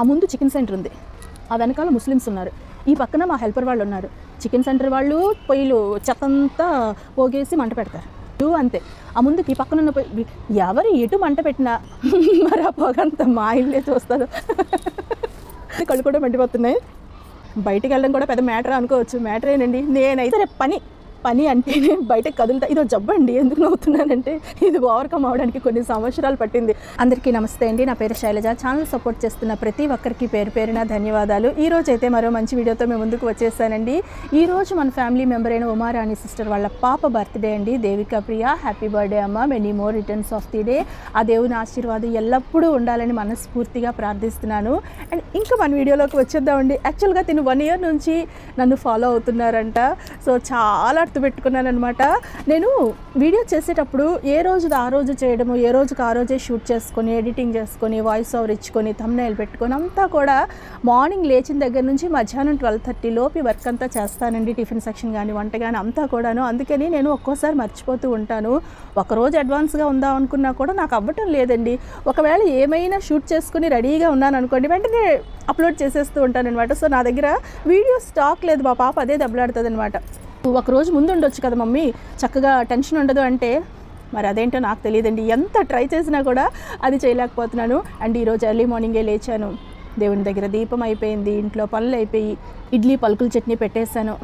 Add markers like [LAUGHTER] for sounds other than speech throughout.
ఆ ముందు chicken centre ఉంది. ఆ వెనకాల ముస్లిమ్స్ ఉన్నారు. ఈ పక్కన మా హెల్పర్ వాళ్ళు ఉన్నారు. చికెన్ సెంటర్ వాళ్ళు పొయ్యిలు చెత్తంతా పోగేసి మంట పెడతారు. టూ అంతే. ఆ ముందుకి ఈ పక్కన ఉన్న పొయ్యి ఎవరు ఎటు మంట పెట్టినా [LAUGHS] మరి ఆ పొగంతా మా ఇల్లే చూస్తారు. [LAUGHS] కళ్ళు కూడా మండిపోతున్నాయి. బయటికి వెళ్ళడం కూడా పెద్ద మ్యాటర్ అనుకోవచ్చు. మ్యాటర్ ఏనండి నేనైతే రేపు పని పని అంటేనే బయటకు కదులుతా. ఇదో జబ్బండి ఎందుకు నవ్వుతున్నానంటే ఇది ఓవర్కమ్ అవడానికి కొన్ని సంవత్సరాలు పట్టింది. అందరికీ నమస్తే అండి. నా పేరు శైలజ. ఛానల్ సపోర్ట్ చేస్తున్న ప్రతి ఒక్కరికి పేరు పేరున ధన్యవాదాలు. ఈ రోజు అయితే మరో మంచి వీడియోతో మేము ముందుకు వచ్చేసానండి. ఈ రోజు మన ఫ్యామిలీ మెంబర్ అయిన ఉమారాణి సిస్టర్ వాళ్ళ పాప బర్త్డే అండి. దేవిక ప్రియ హ్యాపీ బర్త్డే అమ్మ. Many more returns of the day ఆ దేవుని ఆశీర్వాదం ఎల్లప్పుడూ ఉండాలని మనస్ఫూర్తిగా ప్రార్థిస్తున్నాను. అండ్ ఇంకా మన వీడియోలోకి వచ్చేద్దామండి. యాక్చువల్గా తిను వన్ ఇయర్ నుంచి నన్ను ఫాలో అవుతున్నారంట. సో చాలా పెట్టుకున్నాను అనమాట నేను వీడియో చేసేటప్పుడు ఏ రోజుది ఆ రోజు చేయడము ఏ రోజుకి ఆ రోజే షూట్ చేసుకొని ఎడిటింగ్ చేసుకొని వాయిస్ ఓవర్ ఇచ్చుకొని తమ్నైల్ పెట్టుకొని అంతా కూడా మార్నింగ్ లేచిన దగ్గర నుంచి మధ్యాహ్నం ట్వెల్వ్ థర్టీ లోపు వర్క్ అంతా చేస్తానండి టిఫిన్ సెక్షన్ కానీ వంట కానీ అంతా కూడాను. అందుకని నేను ఒక్కోసారి మర్చిపోతూ ఉంటాను. ఒకరోజు అడ్వాన్స్గా ఉందాం అనుకున్నా కూడా నాకు అవ్వటం లేదండి. ఒకవేళ ఏమైనా షూట్ చేసుకుని రెడీగా ఉన్నాను అనుకోండి వెంటనే అప్లోడ్ చేసేస్తూ ఉంటాను అనమాట సో నా దగ్గర వీడియో స్టాక్ లేదు మా పాప అదే దెబ్బలాడుతుంది అనమాట ఒక రోజు ముందు ఉండొచ్చు కదా మమ్మీ? చక్కగా టెన్షన్ ఉండదు అంటే? మరి అదేంటో నాకు తెలియదండి. ఎంత ట్రై చేసినా కూడా అది చేయలేకపోతున్నాను. అండ్ ఈరోజు ఎర్లీ మార్నింగే లేచాను. దేవుని దగ్గర దీపం అయిపోయింది. ఇంట్లో పనులు అయిపోయి ఇడ్లీ పలుకుల చట్నీ పెట్టేశాను.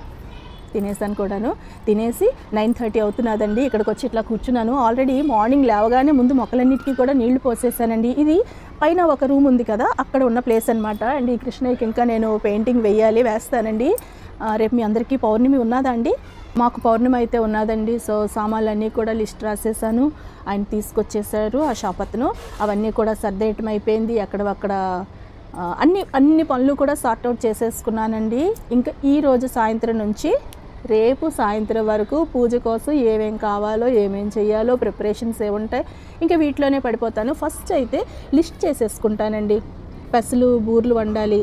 తినేసాను కూడాను. తినేసి నైన్ థర్టీ అవుతున్నదండి. ఇక్కడికి వచ్చి ఇట్లా కూర్చున్నాను. ఆల్రెడీ మార్నింగ్ లేవగానే ముందు మొక్కలన్నిటికీ కూడా నీళ్ళు పోసేసానండి. ఇది పైన ఒక రూమ్ ఉంది కదా అక్కడ ఉన్న ప్లేస్ అనమాట అండ్ ఈ కృష్ణయ్యకి ఇంకా నేను పెయింటింగ్ వేయాలి వేస్తానండి. రేపు మీ అందరికీ పౌర్ణమి ఉన్నదా అండి? మాకు పౌర్ణమి అయితే ఉన్నదండి. సో సామాన్లన్నీ కూడా లిస్ట్ రాసేసాను. ఆయన తీసుకొచ్చేసారు ఆ షాప్ అతను. అవన్నీ కూడా సర్దేయటం అయిపోయింది. అక్కడ అక్కడ అన్ని అన్ని పనులు కూడా సార్ట్అవుట్ చేసేసుకున్నానండి. ఇంకా ఈ రోజు సాయంత్రం నుంచి రేపు సాయంత్రం వరకు పూజ కోసం ఏమేం కావాలో ఏమేం చేయాలో ప్రిపరేషన్స్ ఏముంటాయి ఉంటాయి ఇంకా వీటిలోనే పడిపోతాను. ఫస్ట్ అయితే లిస్ట్ చేసేసుకుంటానండి. పెసలు బూర్లు వండాలి.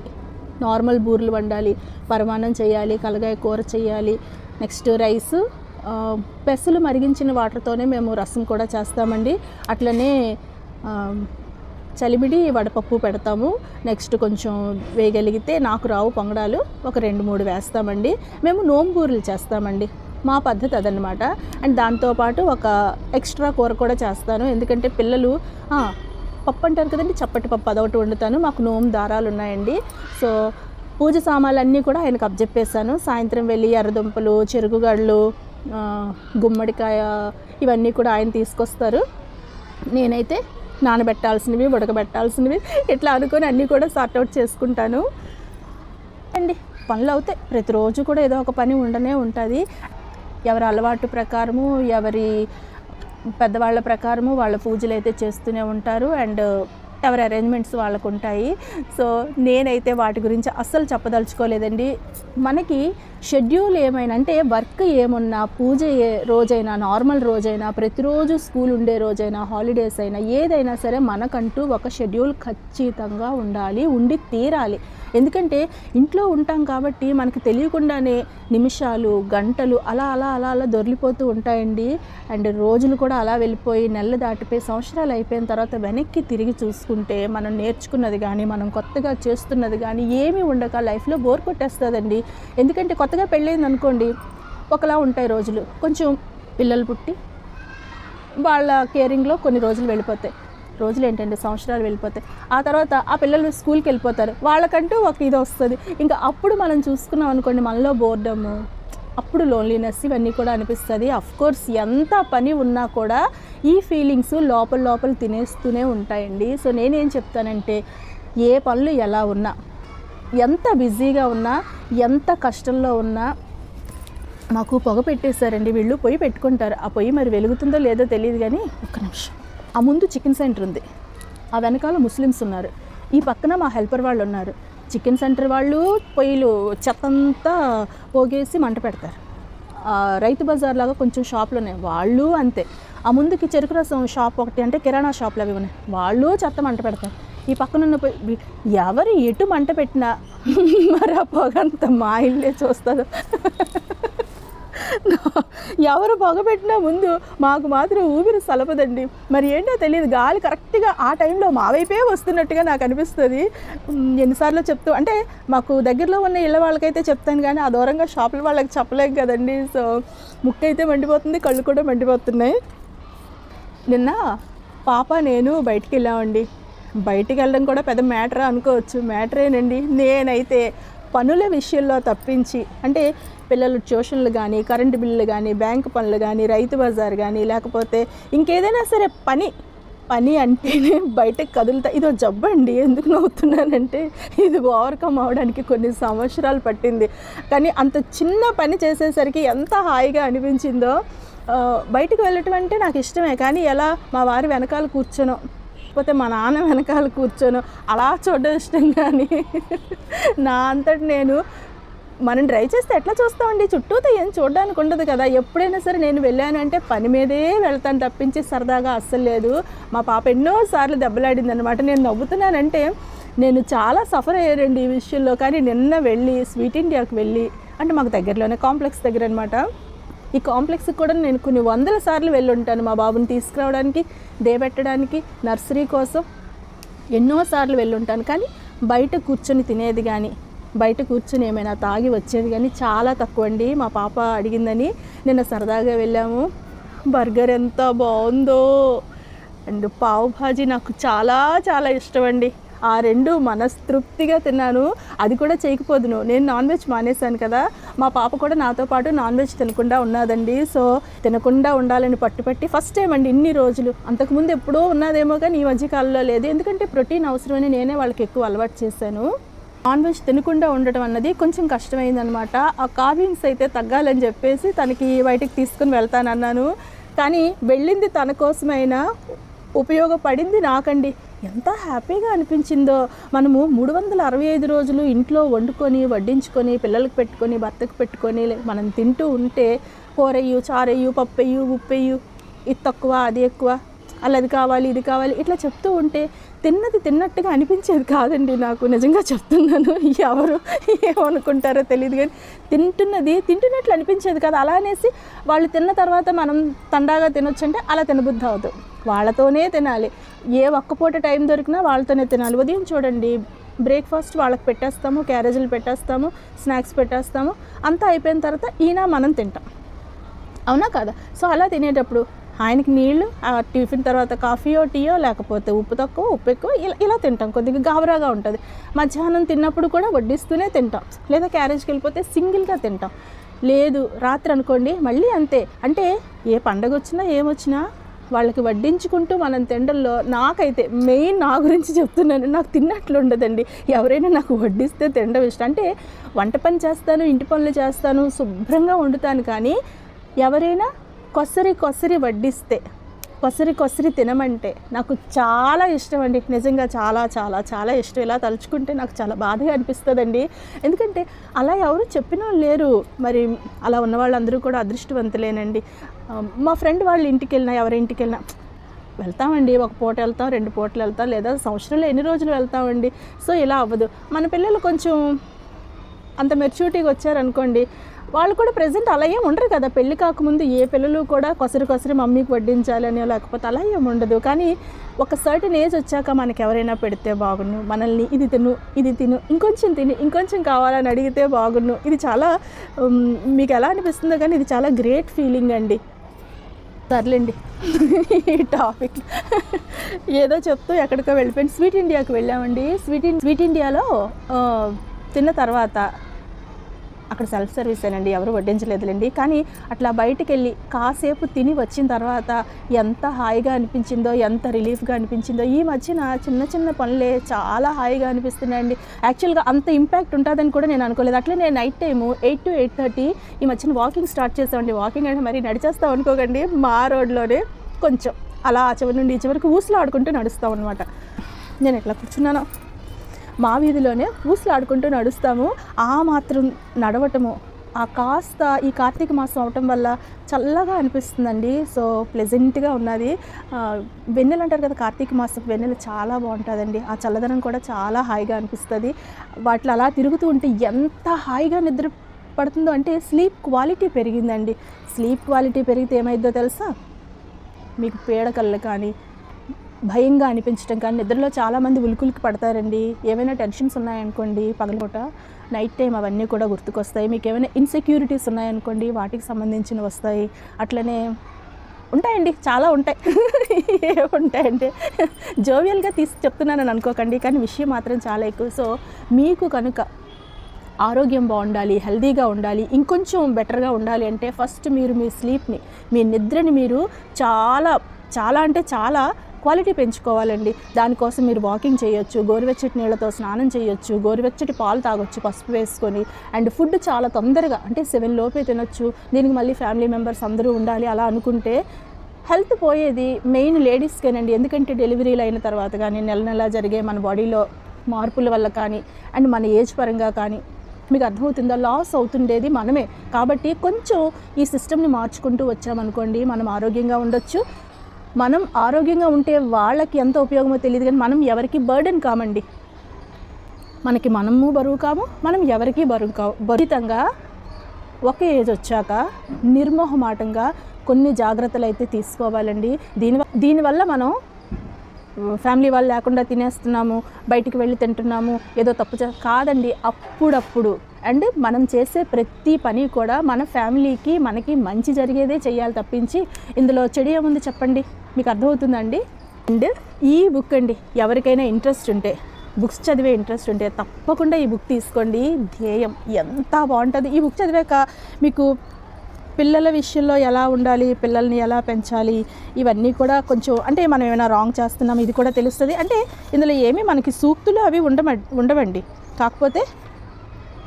నార్మల్ బూర్లు వండాలి. పరమాన్నం చేయాలి కలగాయ కూర చేయాలి. Next rice. పెసలు మరిగించిన వాటర్తోనే మేము రసం కూడా చేస్తామండి. అట్లనే చలిమిడి వడపప్పు పెడతాము. నెక్స్ట్ కొంచెం వేయగలిగితే నాకు రావు పొంగడాలు ఒక రెండు మూడు వేస్తామండి. మేము నోంబూరులు చేస్తామండి. మా పద్ధతి అదనమాట అండ్ దాంతోపాటు ఒక ఎక్స్ట్రా కూర కూడా చేస్తాను. ఎందుకంటే పిల్లలు పప్పు అంటారు కదండి చప్పటి పప్పు అదొకటి వండుతాను. మాకు నోము దారాలు ఉన్నాయండి. సో పూజ సామాన్లు అన్నీ కూడా ఆయనకు అప్పచెప్పేశాను సాయంత్రం వెళ్ళి ఎర్రదుంపలు చెరుగుగడ్లు గుమ్మడికాయ ఇవన్నీ కూడా ఆయన తీసుకొస్తారు. నేనైతే నానబెట్టాల్సినవి ఉడకబెట్టాల్సినవి ఇట్లా అనుకొని అన్నీ కూడా సార్ట్అవుట్ చేసుకుంటాను. అండి పనులు అవుతాయి. ప్రతిరోజు కూడా ఏదో ఒక పని ఉండనే ఉంటుంది. ఎవరి అలవాటు ప్రకారము ఎవరి పెద్దవాళ్ళ ప్రకారము వాళ్ళ పూజలు అయితే చేస్తూనే ఉంటారు. అండ్ ఎవరి అరేంజ్మెంట్స్ వాళ్ళకు ఉంటాయి సో నేనైతే వాటి గురించి అస్సలు చెప్పదలుచుకోలేదండి. మనకి షెడ్యూల్ ఏమైనా అంటే వర్క్ ఏమున్నా పూజ ఏ రోజైనా నార్మల్ రోజైనా ప్రతిరోజు స్కూల్ ఉండే రోజైనా హాలిడేస్ అయినా ఏదైనా సరే మనకంటూ ఒక షెడ్యూల్ ఖచ్చితంగా ఉండాలి ఉండి తీరాలి. ఎందుకంటే ఇంట్లో ఉంటాం కాబట్టి మనకి తెలియకుండానే నిమిషాలు గంటలు అలా అలా అలా అలా దొరికిపోతూ ఉంటాయండి. అండ్ రోజులు కూడా అలా వెళ్ళిపోయి నెలలు దాటిపోయి సంవత్సరాలు అయిపోయిన తర్వాత వెనక్కి తిరిగి చూసుకుంటే మనం నేర్చుకున్నది కానీ మనం కొత్తగా చేస్తున్నది కానీ ఏమీ ఉండక లైఫ్లో బోర్ కొట్టేస్తుందండి. ఎందుకంటే కొత్త కొత్తగా పెళ్ళైంది అనుకోండి ఒకలా ఉంటాయి రోజులు. కొంచెం పిల్లలు పుట్టి వాళ్ళ కేరింగ్లో కొన్ని రోజులు వెళ్ళిపోతాయి. రోజులు ఏంటంటే సంవత్సరాలు వెళ్ళిపోతాయి. ఆ తర్వాత ఆ పిల్లలు స్కూల్కి వెళ్ళిపోతారు వాళ్ళకంటూ ఒక ఇది వస్తుంది. ఇంకా అప్పుడు మనం చూసుకున్నాం అనుకోండి మనలో బోర్డము అప్పుడు లోన్లీనెస్ ఇవన్నీ కూడా అనిపిస్తుంది. కోర్స్ ఎంత పని ఉన్నా కూడా ఈ ఫీలింగ్స్ లోపల లోపల తినేస్తూనే ఉంటాయండి. సో నేనేం చెప్తానంటే ఏ పనులు ఎలా ఉన్నా ఎంత బిజీగా ఉన్నా ఎంత కష్టంలో ఉన్నా మాకు పొగ పెట్టేశారండి. వీళ్ళు పొయ్యి పెట్టుకుంటారు. ఆ పొయ్యి మరి వెలుగుతుందో లేదో తెలియదు కానీ ఒక్క నిమిషం. ఆ ముందు చికెన్ సెంటర్ ఉంది. ఆ వెనకాల ముస్లిమ్స్ ఉన్నారు. ఈ పక్కన మా హెల్పర్ వాళ్ళు ఉన్నారు. చికెన్ సెంటర్ వాళ్ళు పొయ్యిలు చెత్తంతా పోగేసి మంట పెడతారు. రైతు బజార్ లాగా కొంచెం షాపులు ఉన్నాయి వాళ్ళు అంతే. ఆ ముందుకి చెరుకు రసం షాప్ ఒకటి అంటే కిరాణా షాపులు అవి ఉన్నాయి. వాళ్ళు చెత్త మంట పెడతారు. ఈ పక్కన ఉన్న ఎవరు ఎటు మంట పెట్టినా మరి ఆ పొగంత మా ఇల్లే చూస్తారు ఎవరు పొగబెట్టినా ముందు మాకు మాత్రం ఊపిరి సలపదండి. మరి ఏంటో తెలియదు గాలి కరెక్ట్గా ఆ టైంలో మా వైపే వస్తున్నట్టుగా నాకు అనిపిస్తుంది. ఎన్నిసార్లు చెప్తూ అంటే మాకు దగ్గరలో ఉన్న ఇళ్ళ వాళ్ళకైతే చెప్తాను కానీ ఆ దూరంగా షాపుల వాళ్ళకి చెప్పలేం కదండి. సో ముక్కు అయితే మండిపోతుంది కళ్ళు కూడా మండిపోతున్నాయి. నిన్న పాప నేను బయటికి వెళ్ళామండి. బయటికి వెళ్ళడం కూడా పెద్ద మ్యాటర్ అనుకోవచ్చు. మ్యాటరేనండి నేనైతే పనుల విషయంలో తప్పించి అంటే పిల్లలు ట్యూషన్లు కానీ కరెంటు బిల్లులు కానీ బ్యాంకు పనులు కానీ రైతు బజార్ కానీ లేకపోతే ఇంకేదైనా సరే పని పని అంటేనే బయటకు కదులుతా. ఇదో జబ్బు అండి. ఎందుకు నవ్వుతున్నానంటే ఇది ఓవర్కమ్ అవడానికి కొన్ని సంవత్సరాలు పట్టింది. కానీ అంత చిన్న పని చేసేసరికి ఎంత హాయిగా అనిపించిందో బయటకు బయటికి వెళ్ళటం అంటే నాకు ఇష్టమే. కానీ ఎలా మా వారి వెనకాల కూర్చోను లేకపోతే మా నాన్న వెనకాల కూర్చోను. అలా చూడడం ఇష్టం కానీ నా అంతటి నేను మనం డ్రైవ్ చేస్తే ఎట్లా చూస్తామండి? చుట్టూతో ఏం చూడడానికి ఉండదు కదా. ఎప్పుడైనా సరే నేను వెళ్ళాను అంటే పని మీదే వెళ్తాను తప్పించి సరదాగా అస్సలు లేదు. మా పాప ఎన్నోసార్లు దెబ్బలాడింది అనమాట నేను నవ్వుతున్నానంటే నేను చాలా సఫర్ అయ్యారండి ఈ విషయంలో. కానీ నిన్న వెళ్ళి స్వీట్ ఇండియాకి వెళ్ళి అంటే మాకు దగ్గరలోనే కాంప్లెక్స్ దగ్గర అనమాట ఈ కాంప్లెక్స్కి కూడా నేను కొన్ని వందల సార్లు వెళ్ళుంటాను మా బాబుని తీసుకురావడానికి దేబెట్టడానికి నర్సరీ కోసం ఎన్నోసార్లు వెళ్ళుంటాను. కానీ బయట కూర్చొని తినేది కానీ బయట కూర్చొని ఏమైనా తాగి వచ్చేది కానీ చాలా తక్కువ అండి మా పాప అడిగిందని నిన్న సరదాగా వెళ్ళాము. బర్గర్ ఎంత బాగుందో! అండ్ పావు భాజీ నాకు చాలా చాలా ఇష్టం అండి ఆ రెండు మనస్తృప్తిగా తిన్నాను. అది కూడా చేయకపోదును. నేను నాన్ వెజ్ మానేశాను కదా. మా పాప కూడా నాతో పాటు నాన్ వెజ్ తినకుండా ఉన్నదండి. సో తినకుండా ఉండాలని పట్టుపట్టి ఫస్ట్ టైం అండి ఇన్ని రోజులు. అంతకుముందు ఎప్పుడో ఉన్నదేమో కానీ ఈ మధ్యకాలంలో లేదు. ఎందుకంటే ప్రోటీన్ అవసరమని నేనే వాళ్ళకి ఎక్కువ అలవాటు చేశాను. నాన్ వెజ్ తినకుండా ఉండటం అన్నది కొంచెం కష్టమైందనమాట ఆ కార్వింగ్స్ అయితే తగ్గాలని చెప్పేసి తనకి బయటికి తీసుకుని వెళ్తానన్నాను. కానీ వెళ్ళింది తన కోసమైనా ఉపయోగపడింది నాకండి. ఎంత హ్యాపీగా అనిపించిందో. మనము మూడు వందల అరవై ఐదు రోజులు ఇంట్లో వండుకొని వడ్డించుకొని పిల్లలకు పెట్టుకొని భర్తకు పెట్టుకొని లే- మనం తింటూ ఉంటే కూరయ్యు చారయ్యు పప్పయ్యు ఉప్పయ్యు ఇది తక్కువ అది ఎక్కువ అలా అది కావాలి ఇది కావాలి ఇట్లా చెప్తూ ఉంటే తిన్నది తిన్నట్టుగా అనిపించేది కాదండి నాకు. నిజంగా చెప్తున్నాను [LAUGHS] ఎవరు ఏమనుకుంటారో తెలియదు కానీ తింటున్నది తింటున్నట్లు అనిపించేది కదా. అలా అనేసి వాళ్ళు తిన్న తర్వాత మనం తండాగా తినొచ్చు అంటే అలా తినబుద్ధి అవదు వాళ్ళతోనే తినాలి. ఏ ఒక్కపూట టైం దొరికినా వాళ్ళతోనే తినాలి. ఉదయం చూడండి బ్రేక్ఫాస్ట్ వాళ్ళకి పెట్టేస్తాము క్యారేజీలు పెట్టేస్తాము స్నాక్స్ పెట్టేస్తాము అంతా అయిపోయిన తర్వాత ఈయన మనం తింటాం. అవునా కదా? సో అలా తినేటప్పుడు ఆయనకి నీళ్ళు ఆ టిఫిన్ తర్వాత కాఫీయో టీయో లేకపోతే ఉప్పు తక్కువ ఉప్పు ఎక్కువ ఇలా ఇలా తింటాం. కొద్దిగా గాబరాగా ఉంటుంది. మధ్యాహ్నం తిన్నప్పుడు కూడా వడ్డిస్తూనే తింటాం. లేదా క్యారేజ్కి వెళ్ళిపోతే సింగిల్గా తింటాం. లేదు రాత్రి అనుకోండి మళ్ళీ అంతే. అంటే ఏ పండగ వచ్చినా ఏమొచ్చినా వాళ్ళకి వడ్డించుకుంటూ మనం తినడంలో నాకైతే మెయిన్ నా గురించి చెప్తున్నాను నాకు తిన్నట్లు ఉండదండి. ఎవరైనా నాకు వడ్డిస్తే తినడం ఇష్టం. అంటే వంట పని చేస్తాను ఇంటి పనులు చేస్తాను శుభ్రంగా వండుతాను కానీ ఎవరైనా కొసరి కొసరి వడ్డిస్తే కొసరి కొసరి తినమంటే నాకు చాలా ఇష్టం అండి నిజంగా చాలా చాలా చాలా ఇష్టం. ఇలా తలుచుకుంటే నాకు చాలా బాధగా అనిపిస్తుందండి. ఎందుకంటే అలా ఎవరు చెప్పిన వాళ్ళు లేరు. మరి అలా ఉన్న వాళ్ళందరూ కూడా అదృష్టవంతులేనండి. మా ఫ్రెండ్ వాళ్ళ ఇంటికి వెళ్ళినా ఎవరి ఇంటికి వెళ్ళినా వెళ్తామండి. ఒక పూట వెళ్తాం రెండు పూటలు వెళ్తాం లేదా సంవత్సరంలో ఎన్ని రోజులు వెళ్తామండి. సో ఇలా అవ్వదు. మన పిల్లలు కొంచెం అంత మెచ్యూరిటీగా వచ్చారనుకోండి వాళ్ళు కూడా ప్రజెంట్ అలా ఉండరు కదా. పెళ్ళి కాకముందు ఏ పిల్లలు కూడా కొసరి కొసరి మమ్మీకి వడ్డించాలని లేకపోతే అలా ఏం ఉండదు. కానీ ఒక సర్టన్ ఏజ్ వచ్చాక మనకి ఎవరైనా పెడితే బాగుండు. మనల్ని ఇది తిను ఇది తిను ఇంకొంచెం తిని ఇంకొంచెం కావాలని అడిగితే బాగుండు. ఇది చాలా మీకు ఎలా అనిపిస్తుందో కానీ ఇది చాలా గ్రేట్ ఫీలింగ్ అండి. సర్లేండి. ఈ టాపిక్ ఏదో చెప్తూ ఎక్కడికో వెళ్ళిపోయింది. స్వీట్ ఇండియాకి వెళ్ళామండి. స్వీట్ ఇన్ స్వీట్ ఇండియాలో తిన్న తర్వాత అక్కడ సెల్ఫ్ సర్వీస్ అండి ఎవరు వడ్డించలేదులేండి. కానీ అట్లా బయటికి వెళ్ళి కాసేపు తిని వచ్చిన తర్వాత ఎంత హాయిగా అనిపించిందో ఎంత రిలీఫ్గా అనిపించిందో ఈ మధ్యన చిన్న చిన్న పనులే చాలా హాయిగా అనిపిస్తున్నాయండి. యాక్చువల్గా అంత ఇంపాక్ట్ ఉంటుందని కూడా నేను అనుకోలేదు. అట్లే నేను night time eight to eight thirty ఈ మధ్యన వాకింగ్ స్టార్ట్ చేసామండి. వాకింగ్ అంటే మరి నడిచేస్తాం అనుకోకండి మా రోడ్లోనే కొంచెం అలా చివరి నుండి చివరికి ఊసులు ఆడుకుంటూ నడుస్తాం అనమాట నేను ఎట్లా కూర్చున్నానో. మా వీధిలోనే ఊసులాడుకుంటూ నడుస్తాము. ఆ మాత్రం నడవటము ఆ కాస్త ఈ కార్తీక మాసం అవటం వల్ల చల్లగా అనిపిస్తుందండి. సో ప్లెజెంట్గా ఉన్నది. వెన్నెలు అంటారు కదా కార్తీక మాసం వెన్నెలు చాలా బాగుంటుందండి. ఆ చల్లదనం కూడా చాలా హాయిగా అనిపిస్తుంది. వాటిలో అలా తిరుగుతూ ఉంటే ఎంత హాయిగా నిద్ర పడుతుందో అంటే స్లీప్ క్వాలిటీ పెరిగిందండి. స్లీప్ క్వాలిటీ పెరిగితే ఏమైందో తెలుసా? మీకు పీడకళ్ళు కానీ భయంగా అనిపించడం కానీ నిద్రలో చాలామంది ఉలికులికి పడతారండి. ఏమైనా టెన్షన్స్ ఉన్నాయనుకోండి పగలపూట నైట్ టైం అవన్నీ కూడా గుర్తుకొస్తాయి. మీకు ఏమైనా ఇన్సెక్యూరిటీస్ ఉన్నాయనుకోండి వాటికి సంబంధించినవి వస్తాయి. అట్లనే ఉంటాయండి చాలా ఉంటాయి. [LAUGHS] ఏముంటాయంటే జోవియల్గా తీసి చెప్తున్నానని అనుకోకండి కానీ విషయం మాత్రం చాలా ఎక్కువ. సో మీకు కనుక ఆరోగ్యం బాగుండాలి హెల్తీగా ఉండాలి ఇంకొంచెం బెటర్గా ఉండాలి అంటే ఫస్ట్ మీరు మీ స్లీప్ని మీ నిద్రని మీరు చాలా చాలా అంటే చాలా క్వాలిటీ పెంచుకోవాలండి. దానికోసం మీరు వాకింగ్ చేయొచ్చు గోరువెచ్చటి నీళ్ళతో స్నానం చేయొచ్చు గోరువెచ్చటి పాలు తాగొచ్చు పసుపు వేసుకొని. అండ్ ఫుడ్ చాలా తొందరగా అంటే సెవెన్ లోపే తినొచ్చు. దీనికి మళ్ళీ ఫ్యామిలీ మెంబర్స్ అందరూ ఉండాలి అలా అనుకుంటే హెల్త్ పోయేది మెయిన్ లేడీస్కేనండి. ఎందుకంటే డెలివరీలు అయిన తర్వాత కానీ నెల నెల జరిగే మన బాడీలో మార్పుల వల్ల కానీ అండ్ మన ఏజ్ పరంగా కానీ మీకు అర్థమవుతుందా? లాస్ అవుతుండేది మనమే. కాబట్టి కొంచెం ఈ సిస్టమ్ని మార్చుకుంటూ వచ్చామనుకోండి మనం ఆరోగ్యంగా ఉండొచ్చు. మనం ఆరోగ్యంగా ఉంటే వాళ్ళకి ఎంత ఉపయోగమో తెలియదు కానీ మనం ఎవరికి బర్డెన్ కామండి. మనకి మనము బరువు కాము మనం ఎవరికి బరువు కావు. బరితంగా ఒక ఏజ్ వచ్చాక నిర్మోహమాటంగా కొన్ని జాగ్రత్తలు అయితే తీసుకోవాలండి. దీని దీనివల్ల మనం ఫ్యామిలీ వాళ్ళు లేకుండా తినేస్తున్నాము బయటికి వెళ్ళి తింటున్నాము ఏదో తప్పు చే కాదండి. అప్పుడప్పుడు అండ్ మనం చేసే ప్రతి పని కూడా మన ఫ్యామిలీకి మనకి మంచి జరిగేదే చేయాలి తప్పించి ఇందులో చెడు ఏముంది చెప్పండి? మీకు అర్థమవుతుందండి? అండ్ ఈ బుక్ అండి ఎవరికైనా ఇంట్రెస్ట్ ఉంటే బుక్స్ చదివే ఇంట్రెస్ట్ ఉంటే తప్పకుండా ఈ బుక్ తీసుకోండి. ధ్యేయం ఎంత బాగుంటుంది. ఈ బుక్ చదివాక మీకు పిల్లల విషయంలో ఎలా ఉండాలి పిల్లల్ని ఎలా పెంచాలి ఇవన్నీ కూడా కొంచెం అంటే మనం ఏమైనా రాంగ్ చేస్తున్నాం ఇది కూడా తెలుస్తుంది. అంటే ఇందులో ఏమీ మనకి సూక్తులు అవి ఉండమ ఉండవండి. కాకపోతే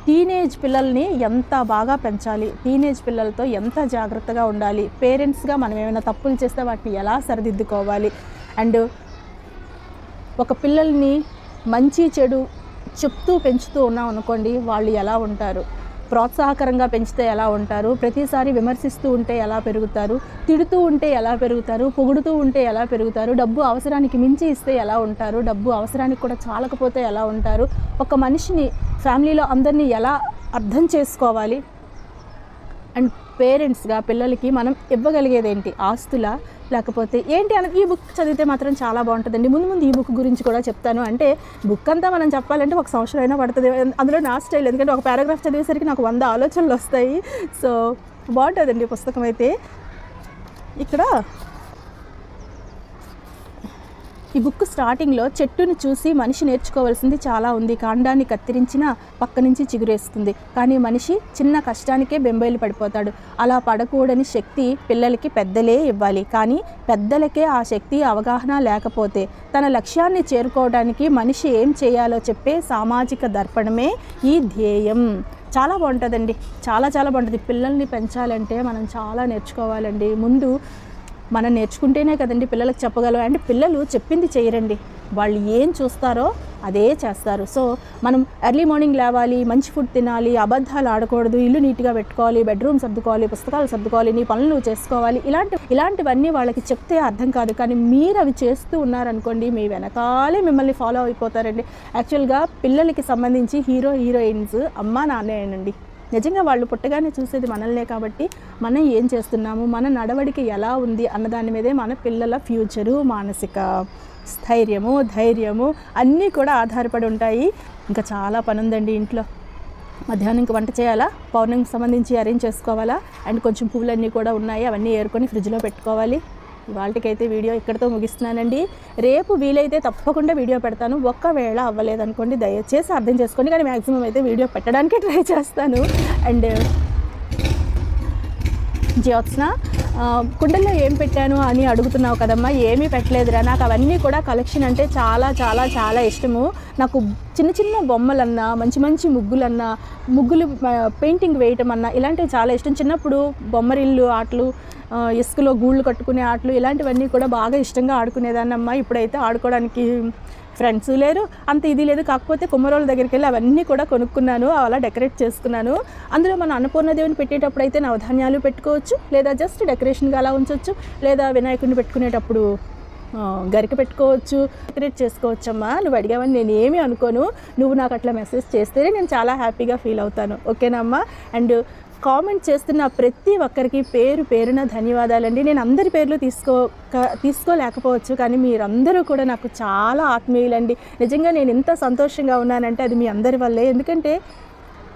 టీనేజ్ పిల్లల్ని ఎంత బాగా పెంచాలి? టీనేజ్ పిల్లలతో ఎంత జాగ్రత్తగా ఉండాలి? పేరెంట్స్గా మనం ఏమైనా తప్పులు చేస్తే వాటిని ఎలా సరిదిద్దుకోవాలి? అండ్ ఒక పిల్లల్ని మంచి చెడు చెప్తూ పెంచుతూ ఉన్నాం అనుకోండి వాళ్ళు ఎలా ఉంటారు? ప్రోత్సాహకరంగా పెంచితే ఎలా ఉంటారు? ప్రతిసారి విమర్శిస్తూ ఉంటే ఎలా పెరుగుతారు? తిడుతూ ఉంటే ఎలా పెరుగుతారు? పొగుడుతూ ఉంటే ఎలా పెరుగుతారు? డబ్బు అవసరానికి మించి ఇస్తే ఎలా ఉంటారు? డబ్బు అవసరానికి కూడా చాలకపోతే ఎలా ఉంటారు? ఒక మనిషిని ఫ్యామిలీలో అందరినీ ఎలా అర్థం చేసుకోవాలి? అండ్ పేరెంట్స్గా పిల్లలకి మనం ఇవ్వగలిగేది ఏంటి ఆస్తుల? లేకపోతే ఏంటి అని ఈ బుక్ చదివితే మాత్రం చాలా బాగుంటుందండి. ముందు ముందు ఈ బుక్ గురించి కూడా చెప్తాను. అంటే బుక్ అంతా మనం చెప్పాలంటే ఒక సంవత్సరం అయినా పడుతుంది. అందులో నా స్టైల్ ఎందుకంటే ఒక పారాగ్రాఫ్ చదివేసరికి నాకు వంద ఆలోచనలు వస్తాయి. సో బాగుంటుందండి పుస్తకం అయితే. ఇక్కడ ఈ బుక్ స్టార్టింగ్లో చెట్టును చూసి మనిషి నేర్చుకోవాల్సింది చాలా ఉంది. కాండాన్ని కత్తిరించిన పక్క నుంచి చిగురేస్తుంది. కానీ మనిషి చిన్న కష్టానికే బెంబేలు పడిపోతాడు. అలా పడకూడని శక్తి పిల్లలకి పెద్దలే ఇవ్వాలి. కానీ పెద్దలకే ఆ శక్తి అవగాహన లేకపోతే తన లక్ష్యాన్ని చేరుకోవడానికి మనిషి ఏం చేయాలో చెప్పే సామాజిక దర్పణమే ఈ ధ్యేయం. చాలా బాగుంటుందండి. చాలా చాలా బాగుంటుంది. పిల్లల్ని పెంచాలంటే మనం చాలా నేర్చుకోవాలండి. ముందు మనం నేర్చుకుంటేనే కదండి పిల్లలకు చెప్పగలం. అండ్ పిల్లలు చెప్పింది చేయరండి. వాళ్ళు ఏం చూస్తారో అదే చేస్తారు. సో మనం ఎర్లీ మార్నింగ్ లేవాలి మంచి ఫుడ్ తినాలి అబద్ధాలు ఆడకూడదు ఇల్లు నీట్గా పెట్టుకోవాలి బెడ్రూమ్ సర్దుకోవాలి పుస్తకాలు సర్దుకోవాలి నీ పనులు నువ్వు చేసుకోవాలి ఇలాంటి ఇలాంటివన్నీ వాళ్ళకి చెప్తే అర్థం కాదు. కానీ మీరు అవి చేస్తూ ఉన్నారనుకోండి మీ వెనకాలే మిమ్మల్ని ఫాలో అయిపోతారండి. యాక్చువల్గా పిల్లలకి సంబంధించి హీరో హీరోయిన్స్ అమ్మ నాన్నేనండి నిజంగా వాళ్ళు పుట్టగానే చూసేది మనల్నే కాబట్టి మనం ఏం చేస్తున్నాము? మన నడవడిక ఎలా ఉంది? అన్నదాని మీదే మన పిల్లల ఫ్యూచరు మానసిక స్థైర్యము ధైర్యము అన్నీ కూడా ఆధారపడి ఉంటాయి. ఇంకా చాలా పని ఉందండి ఇంట్లో. మధ్యాహ్నం ఇంకా వంట చేయాలా? పౌర్ణమికి సంబంధించి అరేంజ్ చేసుకోవాలా? అండ్ కొంచెం పువ్వులన్నీ కూడా ఉన్నాయి. అవన్నీ ఏరుకొని ఫ్రిడ్జ్లో పెట్టుకోవాలి. ఇవాళకైతే వీడియో ఇక్కడితో ముగిస్తున్నానండి. రేపు వీలైతే తప్పకుండా వీడియో పెడతాను. ఒక్కవేళ అవ్వలేదనుకోండి దయచేసి అర్థం చేసుకోండి. కానీ మ్యాక్సిమం అయితే వీడియో పెట్టడానికి ట్రై చేస్తాను. అండ్ జ్యోత్స్న కుండల్లో ఏం పెట్టాను అని అడుగుతున్నావు కదమ్మా ఏమీ పెట్టలేదురా. నాకు అవన్నీ కూడా కలెక్షన్ అంటే చాలా చాలా చాలా ఇష్టము. నాకు చిన్న చిన్న బొమ్మలన్నా మంచి మంచి ముగ్గులన్నా ముగ్గులు పెయింటింగ్ వేయటం అన్నా ఇలాంటివి చాలా ఇష్టం. చిన్నప్పుడు బొమ్మరిల్లు ఆటలు ఇసుకలో గూళ్ళు కట్టుకునే ఆటలు ఇలాంటివన్నీ కూడా బాగా ఇష్టంగా ఆడుకునేదాన్నమ్మా. ఇప్పుడైతే ఆడుకోవడానికి ఫ్రెండ్స్ లేరు. అంత ఇది లేదు. కాకపోతే కుమ్మరోళ్ళ దగ్గరికి వెళ్ళి అవన్నీ కూడా కొనుక్కున్నాను. అలా డెకరేట్ చేసుకున్నాను. అందులో మన అన్నపూర్ణదేవిని పెట్టేటప్పుడు అయితే నవధాన్యాలు పెట్టుకోవచ్చు. లేదా జస్ట్ డెకరేషన్గా అలా ఉంచవచ్చు లేదా వినాయకుడిని పెట్టుకునేటప్పుడు గరిక పెట్టుకోవచ్చు. క్రియేట్ చేసుకోవచ్చమ్మా. నువ్వు అడిగావని నేను ఏమీ అనుకోను. నువ్వు నాకు అట్లా మెసేజ్ చేస్తేనే నేను చాలా హ్యాపీగా ఫీల్ అవుతాను. ఓకేనమ్మా అండ్ కామెంట్ చేస్తున్న ప్రతి ఒక్కరికి పేరు పేరున ధన్యవాదాలండి. నేను అందరి పేర్లు తీసుకో క- తీసుకోలేకపోవచ్చు కానీ మీరందరూ కూడా నాకు చాలా ఆత్మీయులండి. నిజంగా నేను ఎంత సంతోషంగా ఉన్నానంటే అది మీ అందరి వల్లే. ఎందుకంటే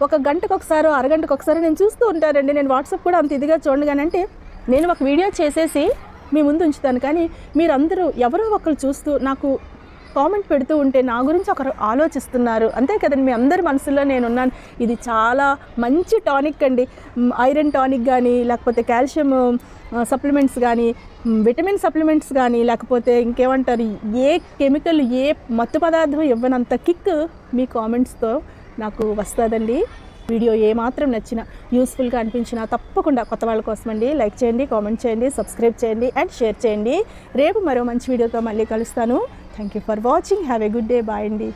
ఒక గంటకు ఒకసారి అరగంటకు ఒకసారి నేను చూస్తూ ఉంటానండి. నేను వాట్సాప్ కూడా అంత ఇదిగా చూడండి కానీ అంటే నేను ఒక వీడియో చేసేసి మీ ముందు ఉంచుతాను. కానీ మీరందరూ ఎవరో ఒకరు చూస్తూ నాకు కామెంట్ పెడుతూ ఉంటే నా గురించి ఒకరు ఆలోచిస్తున్నారు. అంతే కదండి మీ అందరి మనసులో నేను ఉన్నాను ఇది చాలా మంచి టానిక్ అండి. ఐరన్ టానిక్ కానీ లేకపోతే కాల్షియం సప్లిమెంట్స్ కానీ విటమిన్ సప్లిమెంట్స్ కానీ లేకపోతే ఇంకేమంటారు ఏ కెమికల్ ఏ మత్తు పదార్థం ఇవ్వనంత కిక్ మీ కామెంట్స్తో నాకు వస్తుందండి. వీడియో ఏమాత్రం నచ్చినా యూస్ఫుల్గా అనిపించినా తప్పకుండా కొత్త వాళ్ళ కోసం అండి లైక్ చేయండి కామెంట్ చేయండి సబ్స్క్రైబ్ చేయండి అండ్ షేర్ చేయండి. రేపు మరో మంచి వీడియోతో మళ్ళీ కలుస్తాను. Thank you for watching have a good day bye అండి